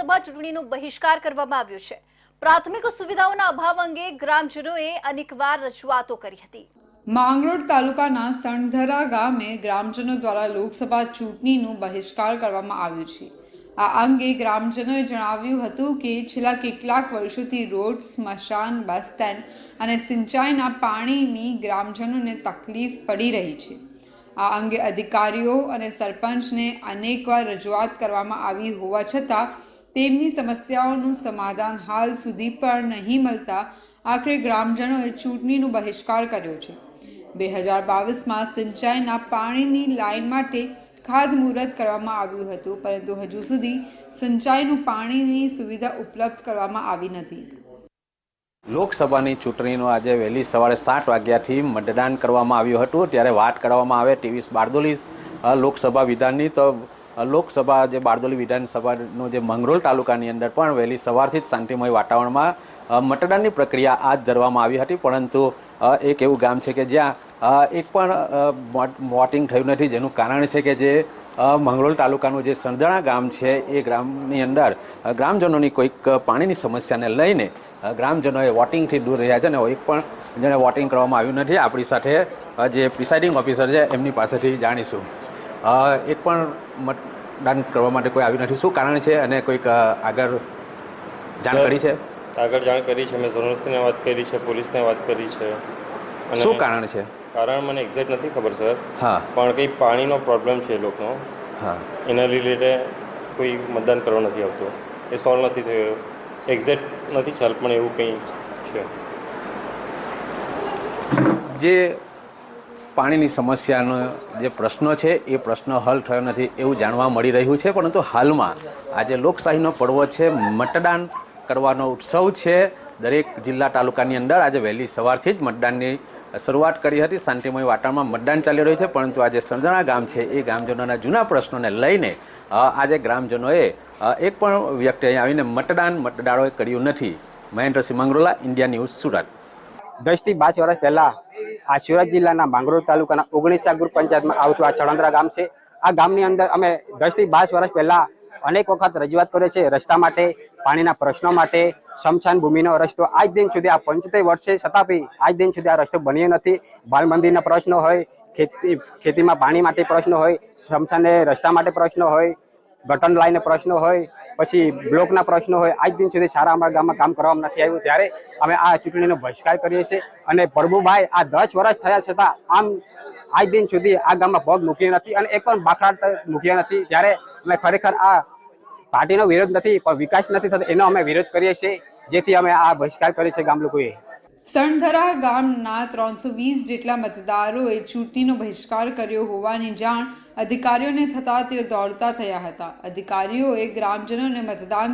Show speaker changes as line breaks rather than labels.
લોકસભા ચૂંટણીનો બહિષ્કાર કરવામાં આવ્યો છે. પ્રાથમિક સુવિધાઓના અભાવ અંગે ગ્રામજનોએ અનેકવાર રજૂઆતો કરી હતી.
માંગરોળ તાલુકાના સણધરા ગામે ગ્રામજનો દ્વારા લોકસભા ચૂંટણીનું બહિષ્કાર કરવામાં આવ્યું છે. આ અંગે ગ્રામજનોએ જણાવ્યું હતું કે છેલ્લા કેટલાક વર્ષોથી રોડ, સ્મશાન, બસ સ્ટેન્ડ અને સિંચાઈના પાણીની ગ્રામજનોને તકલીફ પડી રહી છે. આ અંગે અધિકારીઓ અને સરપંચને અનેકવાર રજૂઆત કરવામાં આવી હોવા છતાં તેમની સમસ્યાઓનું સમાધાન હાલ સુધી પણ નહીં મળતા આખરે ગ્રામજનોએ ચૂંટણીનો બહિષ્કાર કર્યો છે. બે હજાર બાવીસમાં સિંચાઈના પાણીની લાઇન માટે ખાતમુહૂર્ત કરવામાં આવ્યું હતું પરંતુ હજુ સુધી સિંચાઈનું પાણીની સુવિધા ઉપલબ્ધ કરવામાં આવી નથી.
લોકસભાની ચૂંટણીનો આજે વહેલી સવારે સાત વાગ્યાથી મતદાન કરવામાં આવ્યું હતું. ત્યારે વાત કરવામાં આવે ત્રેવીસ બારડોલી અ, લોકસભા વિધાનની તો લોકસભા જે બારડોલી વિધાનસભાનો જે મંગરોલ તાલુકાની અંદર પણ વહેલી સવારથી જ શાંતિમય વાતાવરણમાં મતદાનની પ્રક્રિયા હાથ ધરવામાં આવી હતી. પરંતુ એક એવું ગામ છે કે જ્યાં એક પણ વોટિંગ થયું નથી. જેનું કારણ છે કે જે મંગરોલ તાલુકાનું જે સંધણા ગામ છે, એ ગ્રામની અંદર ગ્રામજનોની કોઈક પાણીની સમસ્યાને લઈને ગ્રામજનોએ વોટિંગથી દૂર રહ્યા છે. અને એક પણ જેને વોટિંગ કરવામાં આવ્યું નથી. આપણી સાથે જે પ્રિસાઇડિંગ ઓફિસર છે, એમની પાસેથી જાણીશું. એક પણ મતદાન કરવા માટે કોઈ આવ્યું નથી. શું કારણ છે અને કોઈક આગળ જાણ કરી છે
આગળ જાણ કરી છે. મેં ઝોનલસીને વાત કરી છે પોલીસને વાત કરી છે. અને
શું કારણ છે?
કારણ મને એક્ઝેક્ટ નથી ખબર સર.
હા.
પણ કંઈ પાણીનો પ્રોબ્લેમ છે એ લોકોનો.
હા.
એના રિલેટે કોઈ મતદાન કરવા નથી આવતું. એ સોલ્વ નથી થયો. એક્ઝેક્ટ નથી ખ્યાલ પણ એવું કંઈ છે.
જે પાણીની સમસ્યાનો જે પ્રશ્ન છે, એ પ્રશ્ન હલ થયો નથી એવું જાણવા મળી રહ્યું છે. પરંતુ હાલમાં આજે લોકશાહીનો પર્વ છે, મતદાન કરવાનો ઉત્સવ છે. દરેક જિલ્લા તાલુકાની અંદર આજે વહેલી સવારથી જ મતદાનની શરૂઆત કરી હતી. શાંતિમય વાતાવરણમાં મતદાન ચાલી રહ્યું છે, પરંતુ આજે સરદાણા ગામ છે, એ ગામજનોના જૂના પ્રશ્નોને લઈને આજે ગ્રામજનોએ એક પણ વ્યક્તિ અહીં આવીને મતદાન મતદારોએ કર્યું નથી. Mahendrasinh Mangrola, India News Surat.
દસથી પાંચ વર્ષ પહેલા આ સુરત જિલ્લાના માંગરોળ તાલુકાના ઓગણીસા ગ્રુપ પંચાયતમાં આવતું આ ચળંદરા ગામ છે. આ ગામની અંદર અમે દસથી પાંચ વર્ષ પહેલાં અનેક વખત રજૂઆત કરે છે રસ્તા માટે, પાણીના પ્રશ્નો માટે, શમશાન ભૂમિનો રસ્તો. આજ દિન સુધી આ પંચોતેર વર્ષે છતાં આજ દિન સુધી આ રસ્તો બન્યો નથી. બાલ મંદિરના પ્રશ્નો હોય, ખેતી, ખેતીમાં પાણી માટે પ્રશ્નો હોય, શમશાને રસ્તા માટે પ્રશ્નો હોય ગટન લાઈને પ્રશ્નો હોય પછી બ્લોકના પ્રશ્નો હોય, આજ દિન સુધી સારા અમારા ગામમાં કામ કરવામાં નથી આવ્યું. ત્યારે અમે આ ચૂંટણીનો બહિષ્કાર કરીએ છીએ અને પ્રભુભાઈ આ દસ વર્ષ થયા છતાં આમ આજ દિન સુધી આ ગામમાં પગ મૂક્યો નથી અને એક પણ બાખડા મૂક્યા નથી. ત્યારે અમે ખરેખર આ પાર્ટીનો વિરોધ નથી, પણ વિકાસ નથી થતો એનો અમે વિરોધ કરીએ છીએ, જેથી અમે આ બહિષ્કાર કરીએ છીએ ગામ લોકોએ.
સણધરા ગામના ત્રણસો વીસ જેટલા મતદારોએ ચૂંટણીનો બહિષ્કાર કર્યો હોવાની જાણ અધિકારીઓને થતાં તેઓ દોડતા થયા હતા. અધિકારીઓએ ગ્રામજનોને મતદાન